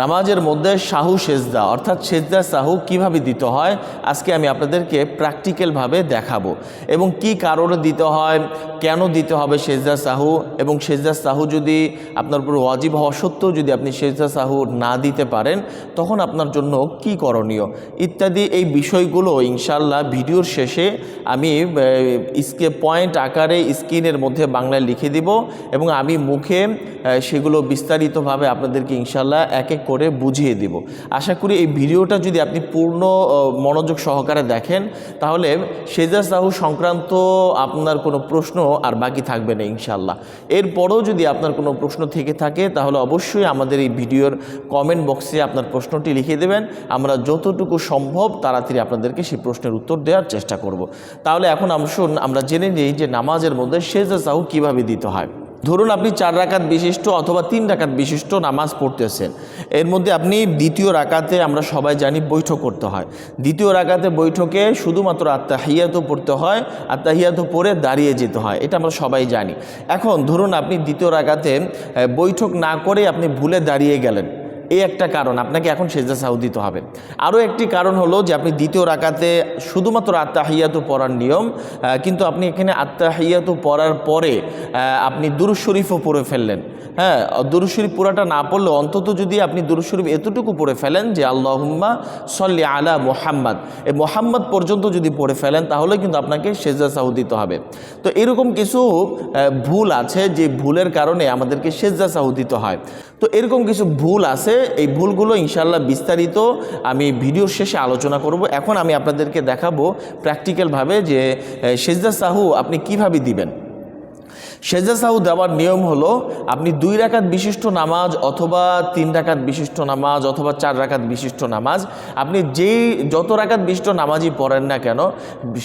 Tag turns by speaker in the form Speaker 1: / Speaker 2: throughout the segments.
Speaker 1: নামাজের মধ্যে শাহু সেজদা, অর্থাৎ সেজদা সাহু কীভাবে দিতে হয়? আজকে আমি আপনাদেরকে প্র্যাকটিক্যালভাবে দেখাবো। এবং কি কারণে দিতে হয়, কেন দিতে হবে সেজদা সাহু? এবং সেজদা সাহু যদি আপনার উপর ওয়াজিব হওয়া সত্ত্বেও যদি আপনি সেজদা সাহু না দিতে পারেন, তখন আপনার জন্য কি করণীয়? ইত্যাদি এই বিষয়গুলো ইনশাল্লাহ ভিডিওর শেষে আমি স্কে পয়েন্ট আকারে স্ক্রিনের মধ্যে বাংলায় লিখে দিব এবং আমি মুখে সেগুলো বিস্তারিতভাবে আপনাদেরকে ইনশাল্লাহ এক এক করে বুঝিয়ে দিব। আশা করি এই ভিডিওটা যদি আপনি পূর্ণ মনোযোগ সহকারে দেখেন, তাহলে সেজা সাহু সংক্রান্ত আপনার কোনো প্রশ্ন আর বাকি থাকবে না ইনশাল্লাহ এরপরও যদি আপনার কোনো প্রশ্ন থেকে থাকে, তাহলে অবশ্যই আমাদের এই ভিডিওর কমেন্ট বক্সে আপনার প্রশ্নটি লিখে দেবেন। আমরা যতটুকু সম্ভব তাড়াতাড়ি আপনাদেরকে সেই প্রশ্নের উত্তর দেওয়ার চেষ্টা করব। তাহলে এখন আসুন আমরা জেনে নিই যে নামাজের মধ্যে সেজা সাহু কীভাবে দিতে হয়। ধরুন আপনি চার রাকাত বিশিষ্ট অথবা তিন রাকাত বিশিষ্ট নামাজ পড়তেছেন। এর মধ্যে আপনি দ্বিতীয় রাকাতে আমরা সবাই জানি বৈঠক করতে হয়। দ্বিতীয় রাকাতে বৈঠকে শুধুমাত্র আত্মাহিয়াতও পড়তে হয় আত্মাহিয়াতো পড়ে দাঁড়িয়ে যেতে হয়। এটা আমরা সবাই জানি। এখন ধরুন আপনি দ্বিতীয় রাকাতে বৈঠক না করে আপনি ভুলে দাঁড়িয়ে গেলেন। এই একটা কারণ, আপনাকে এখন সেজদা সাহু দিতে হবে। আরও একটি কারণ হলো যে আপনি দ্বিতীয় রাকাতে শুধুমাত্র আত্মাহিয়াতু পড়ার নিয়ম কিন্তু আপনি এখানে আত্মাহিয়াতু পড়ার পরে আপনি দুরুজ শরীফও পড়ে ফেললেন। হ্যাঁ দুরুজ শরীফ পুরাটা না পড়লে অন্তত যদি আপনি দুরুজ শরীফ এতটুকু পড়ে ফেলেন যে আল্লাহুম্মা সল্লি আলা মোহাম্মদ এই মোহাম্মদ পর্যন্ত যদি পড়ে ফেলেন তাহলে কিন্তু আপনাকে সেজদা সাহু দিতে হবে। তো এরকম কিছু ভুল আছে যে ভুলের কারণে আমাদেরকে সেজদা সাহু দিতে হয়। তো এরকম কিছু ভুল আছে, এই ভুলগুলো ইনশাল্লাহ বিস্তারিত আমি ভিডিওর শেষে আলোচনা করব। এখন আমি আপনাদেরকে দেখাবো প্র্যাকটিক্যালভাবে যে সেজদা সাহু আপনি কীভাবে দিবেন। সেজা সাহু দেওয়ার নিয়ম হলো, আপনি দুই রাকাত বিশিষ্ট নামাজ অথবা তিন রাকাত বিশিষ্ট নামাজ অথবা চার রাকাত বিশিষ্ট নামাজ, আপনি যেই যত রাকাত বিশিষ্ট নামাজই পড়েন না কেন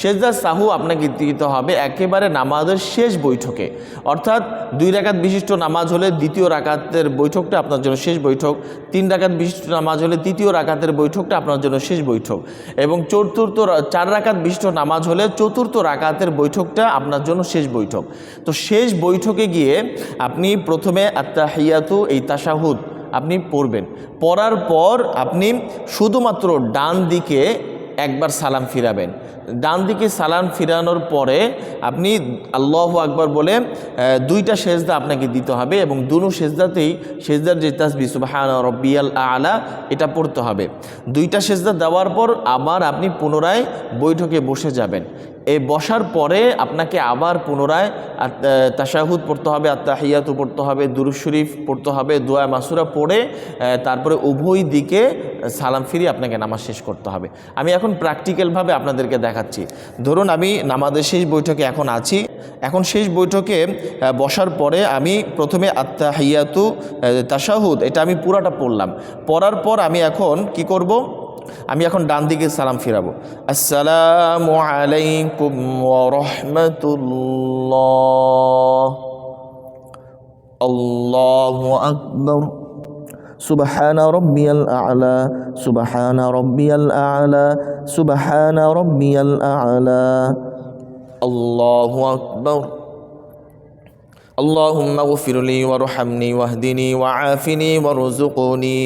Speaker 1: সেজা সাহু আপনাকে দিতে হবে একেবারে নামাজের শেষ বৈঠকে। অর্থাৎ দুই রাকাত বিশিষ্ট নামাজ হলে দ্বিতীয় রাকাতের বৈঠকটা আপনার জন্য শেষ বৈঠক, তিন রাকাত বিশিষ্ট নামাজ হলে তৃতীয় রাকাতের বৈঠকটা আপনার জন্য শেষ বৈঠক এবং চতুর্থ চার রাকাত বিশিষ্ট নামাজ হলে চতুর্থ রাকাতের বৈঠকটা আপনার জন্য শেষ বৈঠক। তো শেষ বৈঠকে গিয়ে আপনি প্রথমে আত্মাহিয়াতু এই তাশাহুদ আপনি পড়বেন। পড়ার পর আপনি শুধুমাত্র ডান দিকে একবার সালাম ফিরাবেন। ডান দিকে সালাম ফিরানোর পরে আপনি আল্লাহ আকবার বলে দুইটা সেজদা আপনাকে দিতে হবে এবং দুনো সেজদাতেই সেজদার যে তাসবি সুবাহান রব্বিয়াল আলা, এটা পড়তে হবে। দুইটা সেজদা দেওয়ার পর আবার আপনি পুনরায় বৈঠকে বসে যাবেন। এই বসার পরে আপনাকে আবার পুনরায় তাশাহুদ পড়তে হবে আত্মাহিয়াতু পড়তে হবে দুরুজ শরীফ পড়তে হবে, দোয়া মাসুরা পড়ে তারপরে উভয় দিকে সালাম ফিরিয়ে আপনাকে নামাজ শেষ করতে হবে। আমি এখন প্র্যাকটিক্যালভাবে আপনাদেরকে দেখাচ্ছি। ধরুন আমি নামাজের শেষ বৈঠকে এখন আছি। এখন শেষ বৈঠকে বসার পরে আমি প্রথমে আত্মাহিয়াতু তাশাহুদ, এটা আমি পুরাটা পড়লাম। পড়ার পর আমি এখন কি করব? আমি এখন ডান দিকে সালাম ফিরাবো আসসালামু আলাইকুম রহমতুল্লাহ আল্লাহু আকবর
Speaker 2: سبحان ربي الأعلى سبحان ربي الأعلى سبحان ربي الأعلى
Speaker 1: আল্লাহু আকবর اللهم اغفر لي وارحمني واهدني وعافني وارزقني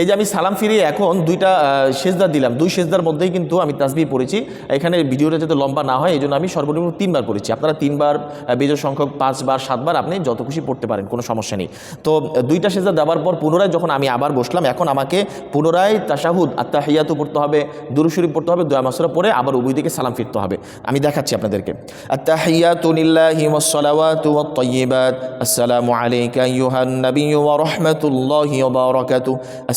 Speaker 1: এই যে আমি সালাম ফিরিয়ে এখন দুইটা আহ, সেজদা দিলাম। দুই সেজদার মধ্যেই কিন্তু আমি তাসবি পড়েছি। এখানে ভিডিওটা যাতে লম্বা না হয় এই জন্য আমি সর্বনিম্ন তিনবার পড়েছি। আপনারা তিনবার বেজোড় সংখ্যক পাঁচবার সাতবার আপনি যত খুশি পড়তে পারেন কোনো সমস্যা নেই। তো দুইটা সেজদা দেওয়ার পর পুনরায় যখন আমি আবার বসলাম এখন আমাকে পুনরায় তাসাহুদ তাশাহুদ আত্মাহিয়াতু পড়তে হবে দুরুশরীফ পড়তে হবে দোয়া মাসুরা পরে আবার উভয় দিকে সালাম ফিরতে হবে। আমি দেখাচ্ছি আপনাদেরকে। আত্তাহিয়াতু লিল্লাহি ওয়াসসালাওয়াতু ওয়াত-তাইয়্যিবাত আলাইকা আইয়ুহান নাবিয়্যু ওয়া রাহমাতুল্লাহি ওয়া বারাকাতুহু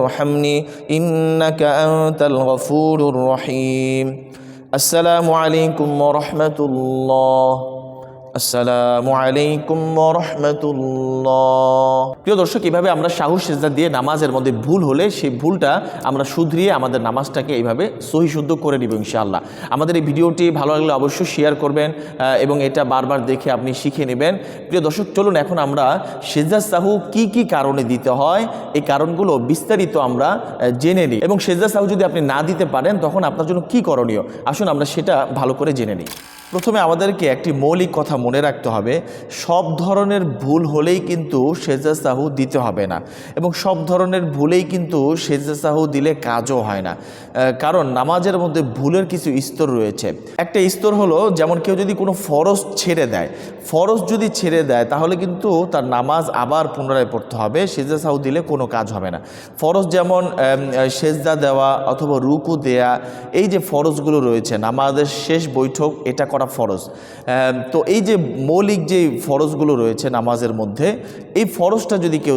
Speaker 1: وارحمني إنك أنت الغفور الرحيم. السلام عليكم ورحمة الله. আসসালামু আলাইকুম রহমতুল্লাহ প্রিয় দর্শক, এভাবে আমরা সাহস, সেজদা দিয়ে নামাজের মধ্যে ভুল হলে সেই ভুলটা আমরা শুধরিয়ে আমাদের নামাজটাকে এইভাবে সহি শুদ্ধ করে নিব ইনশাআল্লাহ। আমাদের এই ভিডিওটি ভালো লাগলে অবশ্যই শেয়ার করবেন এবং এটা বারবার দেখে আপনি শিখে নেবেন। প্রিয় দর্শক, চলুন এখন আমরা সেজদা, সাহু কি কি কারণে দিতে হয়, এই কারণগুলো বিস্তারিত আমরা জেনে নিই। এবং সেজদা, সাহু যদি আপনি না দিতে পারেন, তখন আপনার জন্য কি করণীয়? আসুন আমরা সেটা ভালো করে জেনে নিই। প্রথমে আমাদেরকে একটি মৌলিক কথা মনে রাখতে হবে, সব ধরনের ভুল হলেই কিন্তু সেজা সাহু দিতে হবে না এবং সব ধরনের ভুলেই কিন্তু সেজা সাহু দিলে কাজও হয় না। কারণ নামাজের মধ্যে ভুলের কিছু স্তর রয়েছে। একটা স্তর হলো যেমন কেউ যদি কোনো ফরজ ছেড়ে দেয়, ফরজ যদি ছেড়ে দেয় তাহলে কিন্তু তার নামাজ আবার পুনরায় পড়তে হবে সেজা সাহু দিলে কোনো কাজ হবে না। ফরজ যেমন সেজদা দেওয়া অথবা রুকু দেয়া, এই যে ফরজগুলো রয়েছে, নামাজের শেষ বৈঠক এটা করা ফরজ। তো এই যে মৌলিক যে ফরজগুলো রয়েছে নামাজের মধ্যে, এই ফরজটা যদি কেউ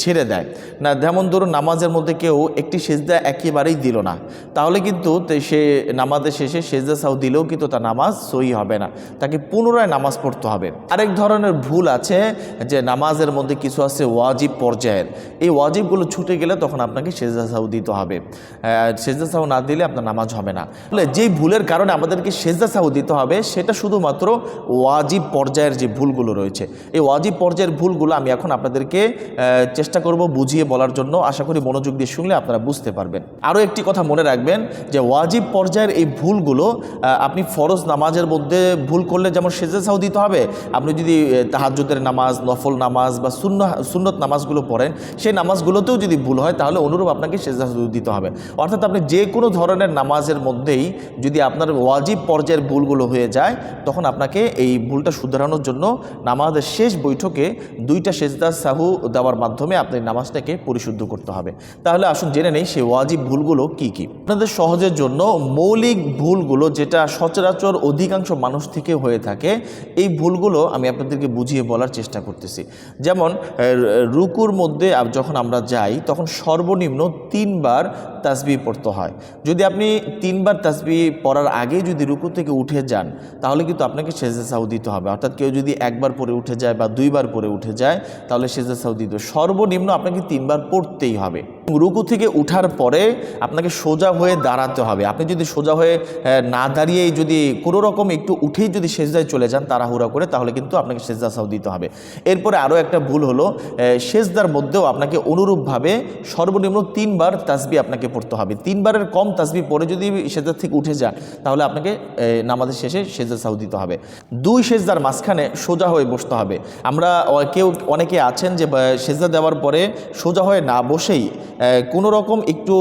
Speaker 1: ছেড়ে দেয়। না যেমন ধরুন নামাজের মধ্যে কেউ একটি সেজদা একেবারেই দিল না তাহলে কিন্তু সে নামাজের শেষে সেজদা সাউ দিলেও কিন্তু তার নামাজ সই হবে না তাকে পুনরায় নামাজ পড়তে হবে। আরেক ধরনের ভুল আছে যে নামাজের মধ্যে কিছু আছে ওয়াজিব পর্যায়ের এই ওয়াজিবগুলো ছুটে গেলে তখন আপনাকে সেজদা সাউ দিতে হবে। সেজদা সাউ না দিলে আপনার নামাজ হবে না। তাহলে যেই ভুলের কারণে আমাদেরকে সেজদা সাউ দিতে হবে সেটা শুধুমাত্র ওয়াজিব পর্যায়ের যে ভুলগুলো রয়েছে এই ওয়াজিব পর্যায়ের ভুলগুলো আমি এখন আপনাদেরকে আহ, চেষ্টা করব বুঝিয়ে বলার জন্য। আশা করি মনোযোগ দিয়ে শুনলে আপনারা বুঝতে পারবেন। আরও একটি কথা মনে রাখবেন যে ওয়াজিব পর্যায়ের এই ভুলগুলো আপনি ফরজ নামাজের মধ্যে ভুল করলে যেমন সেজে সাউ দিতে হবে, আপনি যদি তাহাজুদের নামাজ, নফল নামাজ বা শূন্য সুন্নত নামাজগুলো পড়েন, সেই নামাজগুলোতেও যদি ভুল হয় তাহলে অনুরূপ আপনাকে সেজা দিতে হবে। অর্থাৎ আপনি যে কোনো ধরনের নামাজের মধ্যেই যদি আপনার ওয়াজিব পর্যায়ের ভুলগুলো হয়ে যায়, তখন আপনাকে এই ভুলটা শুধরানোর জন্য নামাজের শেষ বৈঠকে দুইটা সেজদা সাহু দেওয়ার মাধ্যমে আপনি নামাজটাকে পরিশুদ্ধ করতে হবে। তাহলে আসুন জেনে নেই সেই ওয়াজিব ভুলগুলো কি কি। আপনাদের সহজের জন্য মৌলিক ভুলগুলো যেটা সচরাচর অধিকাংশ মানুষ থেকে হয়ে থাকে, এই ভুলগুলো আমি আপনাদেরকে বুঝিয়ে বলার চেষ্টা করতেছি। যেমন রুকুর মধ্যে যখন আমরা যাই, তখন সর্বনিম্ন তিনবার তাসবি পড়তে হয়। যদি আপনি তিনবার তাসবি পড়ার আগে যদি রুকু থেকে উঠে যান, তাহলে কিন্তু আপনাকে সেজে সাউ দিতে হবে। অর্থাৎ কেউ যদি একবার পরে উঠে যায় বা দুইবার পরে উঠে যায়, তাহলে সেজে সাউ দিতে। সর্বনিম্ন আপনাকে তিনবার পড়তেই হবে। রুকু থেকে উঠার পরে আপনাকে সোজা হয়ে দাঁড়াতে হবে। আপনি যদি সোজা হয়ে না দাঁড়িয়েই যদি কোনো রকম একটু উঠেই যদি সেজদায় চলে যান, তাড়াহুড়া করে, তাহলে কিন্তু আপনাকে সেজদা সাউ দিতে হবে। এরপরে আরও একটা ভুল হলো সেজদার মধ্যেও আপনাকে অনুরূপভাবে সর্বনিম্ন তিনবার তাসবি আপনাকে পড়তে হবে। তিনবারের কম তাসবি পরে যদি সেজদার থেকে উঠে যান, তাহলে আপনাকে নামাজের শেষে সেজদা সাউ দিতে হবে। দুই সেজদার মাঝখানে সোজা হয়ে বসতে হবে। আমরা কেউ অনেকে আছেন যে সেজদা দেওয়ার পরে সোজা হয়ে না বসেই কোনো রকম একটু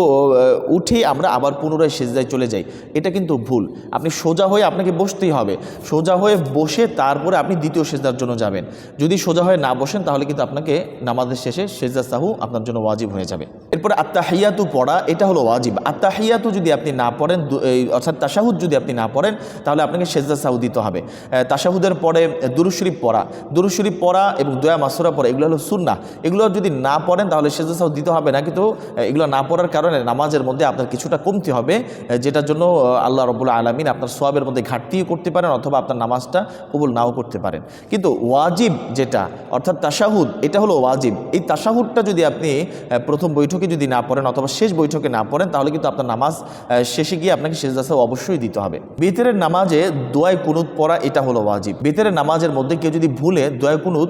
Speaker 1: উঠে আমরা আবার পুনরায় সেজদায় চলে যাই। এটা কিন্তু ভুল। আপনি সোজা হয়ে আপনাকে বসতেই হবে। সোজা হয়ে বসে তারপরে আপনি দ্বিতীয় সেজদার জন্য যাবেন। যদি সোজা হয়ে না বসেন তাহলে কিন্তু আপনাকে নামাজের শেষে সেজদা সাহু আপনার জন্য ওয়াজিব হয়ে যাবে। এরপরে আত্মাহিয়াতু পড়া, এটা হলো ওয়াজিব। আত্মাহিয়াতু যদি আপনি না পড়েন অর্থাৎ তাশাহুদ যদি আপনি না পড়েন, তাহলে আপনাকে সেজদা সাহু দিতে হবে। তাশাহুদের পরে দুরুশরীফ পড়া। দুরুশরীফ পড়া এবং দোয়া মাসুরা পড়া, এগুলো হলো সুন্না এগুলো যদি না পড়েন, তাহলে সেজদা সাহু দিতে হবে না, কিন্তু এগুলো না পড়ার কারণে নামাজের মধ্যে আপনার কিছুটা কমতি হবে যেটার জন্য আল্লাহ রবুল্লা আলমিন আপনার সোয়াবের মধ্যে ঘাটতিও করতে পারেন অথবা আপনার নামাজটা কবুল নাও করতে পারেন। কিন্তু ওয়াজিব যেটা, অর্থাৎ তাশাহুদ, এটা হলো ওয়াজিব। এই তাশাহুদটা যদি আপনি প্রথম বৈঠকে যদি না পড়েন অথবা শেষ বৈঠকে না পড়েন, তাহলে কিন্তু আপনার নামাজ শেষে গিয়ে আপনাকে শেষ দাসা অবশ্যই দিতে হবে। বেতেরের নামাজে দোয়াই কুনুত পড়া এটা হলো ওয়াজিব। বেতেরের নামাজের মধ্যে কেউ যদি ভুলে দোয়াই কুনুত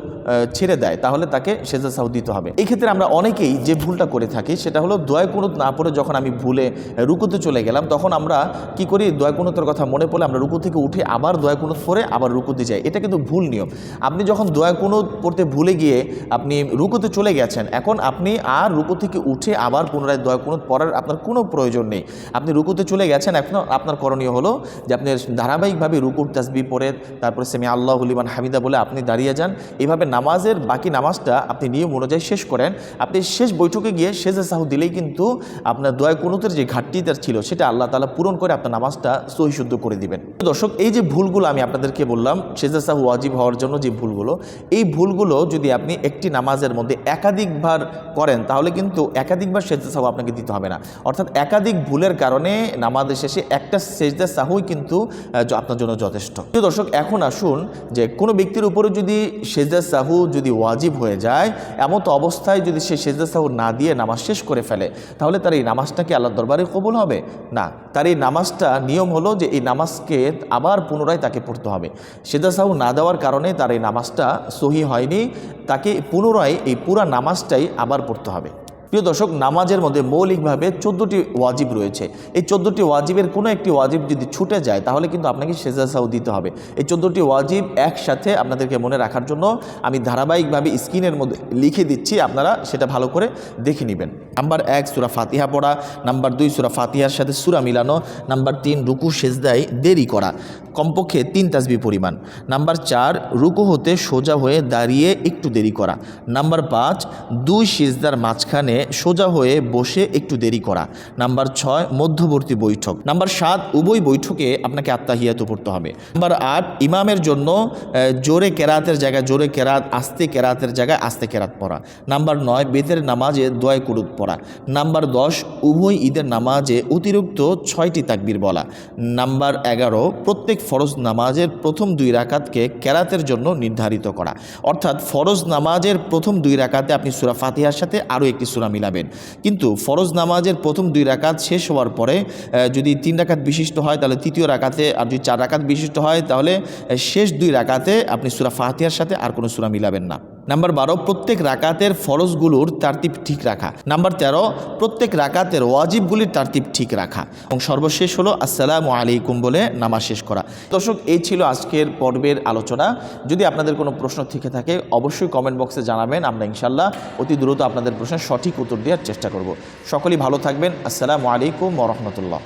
Speaker 1: ছেড়ে দেয়, তাহলে তাকে সেজা সাহু দিতে হবে। এই ক্ষেত্রে আমরা অনেকেই যে ভুলটা করে থাকি, সেটা হলো দোয়া কুনুত না পড়ে যখন আমি ভুলে রুকুতে চলে গেলাম, তখন আমরা কি করি? দোয়া কুনুতের কথা মনে পড়লে আমরা রুকু থেকে উঠে আবার দোয়া কুনুত পড়ে আবার রুকুতে যাই। এটা কিন্তু ভুল নিয়ম। আপনি যখন দোয়া কুনুত পড়তে ভুলে গিয়ে আপনি রুকুতে চলে গেছেন, এখন আপনি আর রুকু থেকে উঠে আবার পুনরায় দোয়া কুনুত পড়ার আপনার কোনো প্রয়োজন নেই। আপনি রুকুতে চলে গেছেন, এখন আপনার করণীয় হলো যে আপনি ধারাবাহিকভাবে রুকুর তাসবি পড়ে, তারপরে সেমি আল্লাহ হলিমান হামিদা বলে আপনি দাঁড়িয়ে যান। এইভাবে নামাজের বাকি নামাজটা আপনি নিয়ম অনুযায়ী শেষ করেন। আপনি শেষ বৈঠকে গিয়ে শেজে সাহু দিলেই কিন্তু আপনার দয়া কুনুতের যে ঘাটতিটা ছিল, সেটা আল্লাহ তালা পূরণ করে আপনার নামাজটা সহিশুদ্ধ করে দিবেন। দর্শক, এই যে ভুলগুলো আমি আপনাদেরকে বললাম শেজে সাহু ওয়াজিব হওয়ার জন্য যে ভুলগুলো, এই ভুলগুলো যদি আপনি একটি নামাজের মধ্যে একাধিকবার করেন, তাহলে কিন্তু একাধিকবার সেজদা সাহু আপনাকে দিতে হবে না। অর্থাৎ একাধিক ভুলের কারণে নামাজের শেষে একটা সেজদা সাহুই কিন্তু আপনার জন্য যথেষ্ট। দর্শক, এখন আসুন যে কোনো ব্যক্তির উপরে যদি সেজদা সাহু যদি ওয়াজিব হয়ে যায় এমন তো অবস্থায় যদি সে সেজদা সাহু না দিয়ে নামাজ শেষ করে ফেলে, তাহলে তার এই নামাজটা কি আল্লাহর দরবারে কবুল হবে? না, তার এই নামাজটা নিয়ম হলো যে এই নামাজকে আবার পুনরায় তাকে পড়তে হবে। সেজদা সাহু না দেওয়ার কারণে তার এই নামাজটা সহি হয়নি, তাকে পুনরায় এই পুরা নামাজটাই আবার পড়তে হবে। প্রিয় দর্শক, নামাজের মধ্যে মৌলিকভাবে চোদ্দোটি ওয়াজিব রয়েছে। এই চোদ্দোটি ওয়াজিবের কোনো একটি ওয়াজিব যদি ছুটে যায়, তাহলে কিন্তু আপনাকে সেজা সাউ দিতে হবে। এই চোদ্দোটি ওয়াজিব একসাথে আপনাদেরকে মনে রাখার জন্য আমি ধারাবাহিকভাবে স্ক্রিনের মধ্যে লিখে দিচ্ছি, আপনারা সেটা ভালো করে দেখে নেবেন। নাম্বার এক, সুরা ফাতিহা পড়া। নাম্বার দুই, সুরা ফাতিহার সাথে সুরা মিলানো। নাম্বার তিন, রুকু সেজদায় দেরি করা। কমপক্ষে তিন তাসবি পরিমাণ। নাম্বার চার, রুকু হতে সোজা হয়ে দাঁড়িয়ে একটু দেরি করা। নাম্বার পাঁচ, দুই সেজদার মাঝখানে সোজা হয়ে বসে একটু দেরি করা। নাম্বার ছয়, মধ্যবর্তী বৈঠক। নাম্বার সাত, উভয় বৈঠকে আপনাকে আত্মাহিয়াত পড়তে হবে। নাম্বার আট, ইমামের জন্য জোরে কেরাতের জায়গায়, জোরে কেরাত, আস্তে কেরাতের জায়গায় আস্তে কেরাত পড়া। নাম্বার নয়, বেতের নামাজে দোয়াই কুরুত পড়া। নাম্বার দশ, উভয় ঈদের নামাজে অতিরিক্ত ছয়টি তাকবির বলা। নাম্বার এগারো, প্রত্যেক ফরজ নামাজের প্রথম দুই রাকাতকে কেরাতের জন্য নির্ধারিত করা। অর্থাৎ ফরজ নামাজের প্রথম দুই রাকাতে আপনি সুরা ফাতিহার সাথে আরও একটি সুরা মিলাবেন। কিন্তু ফরজ নামাজের প্রথম দুই রাকাত শেষ হওয়ার পরে যদি তিন রাকাত বিশিষ্ট হয়, তাহলে তৃতীয় রাকাতে, আর যদি চার রাকাত বিশিষ্ট হয়, তাহলে শেষ দুই রাকাতে আপনি সুরা ফাহাতিয়ার সাথে আর কোনো সুরা মিলাবেন না। নাম্বার বারো, প্রত্যেক রাকাতের ফরজগুলোর তারতিব ঠিক রাখা। নাম্বার তেরো, প্রত্যেক রাকাতের ওয়াজিবগুলির তারতিব ঠিক রাখা। এবং সর্বশেষ হলো আসসালামু আলাইকুম বলে নামাজ শেষ করা। দর্শক, এই ছিল আজকের পর্বের আলোচনা। যদি আপনাদের কোনো প্রশ্ন থেকে থাকে, অবশ্যই কমেন্ট বক্সে জানাবেন। আমরা ইনশাল্লাহ অতি দ্রুত আপনাদের প্রশ্নের সঠিক উত্তর দেওয়ার চেষ্টা করব। সকলেই ভালো থাকবেন। আসসালামু আলাইকুম ওরহমতুল্লাহ